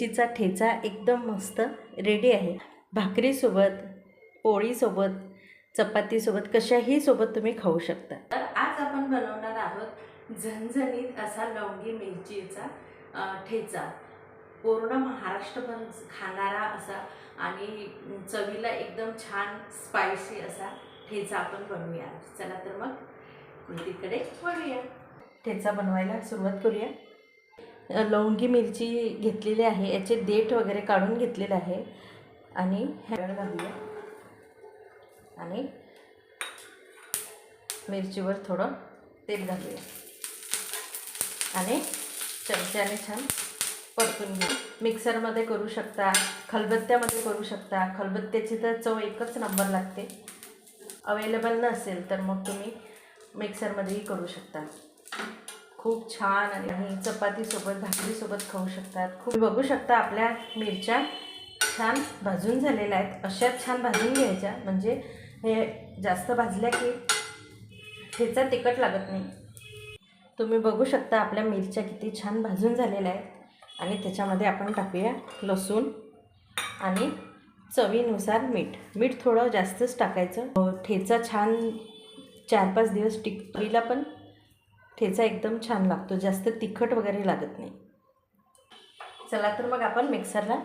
मिरचीचा ठेचा एकदम मस्त रेडी आहे. भाकरीसोबत पोळीसोबत चपातीसोबत कशाही सोबत तुम्ही खाऊ शकता. तर आज आपण बनवणार आहोत झणझणीत असा लवंगी मिरचीचा ठेचा. पूर्ण महाराष्ट्रभर खाणारा असा आणि चवीला एकदम छान स्पायसी असा ठेचा आपण बनवूया. चला तर मग कृतीकडे वळूया. ठेचा बनवायला सुरुवात करूया. लवंगी मिरची घेतलेली आहे. याचे देठ वगैरे काढून घेतलेले आहे. आणि हॅळ घालूया. आणि मिरचीवर थोडं तेल घालूया. आणि चमच्याने छान परतून घेऊ. मिक्सरमध्ये करू शकता खलबत्त्यामध्ये करू शकता. खलबत्त्याची तर चव एकच नंबर लागते. अवेलेबल नसेल तर मग तुम्ही मिक्सरमध्येही करू शकता. खूप छान आणि चपातीसोबत भाकरीसोबत खाऊ शकतात. खूप बघू शकता आपल्या मिरच्या छान भाजून झालेल्या आहेत. अशाच छान भाजून घ्यायच्या. म्हणजे हे जास्त भाजल्या की ठेचा तिखट लागत नाही. तुम्ही बघू शकता आपल्या मिरच्या किती छान भाजून झालेल्या आहेत. आणि त्याच्यामध्ये आपण टाकूया लसूण आणि चवीनुसार मीठ. मीठ थोडं जास्तच टाकायचं. ठेचा छान चार पाच दिवस टिकवीला पण ठेचा एकदम छान लागतो जास्त तिखट वगैरे लागत नाही. चला तर मग आपण मिक्सरला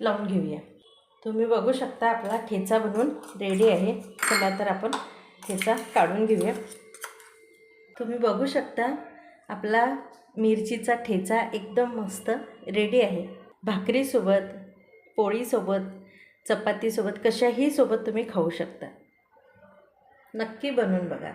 लावून घेऊया. तुम्ही बघू शकता आपला ठेचा बनवून रेडी आहे. चला तर आपण ठेचा काढून घेऊया. तुम्ही बघू शकता आपला मिरचीचा ठेचा एकदम मस्त रेडी आहे. भाकरीसोबत पोळीसोबत चपातीसोबत कशाही सोबत तुम्ही खाऊ शकता. नक्की बनवून बघा.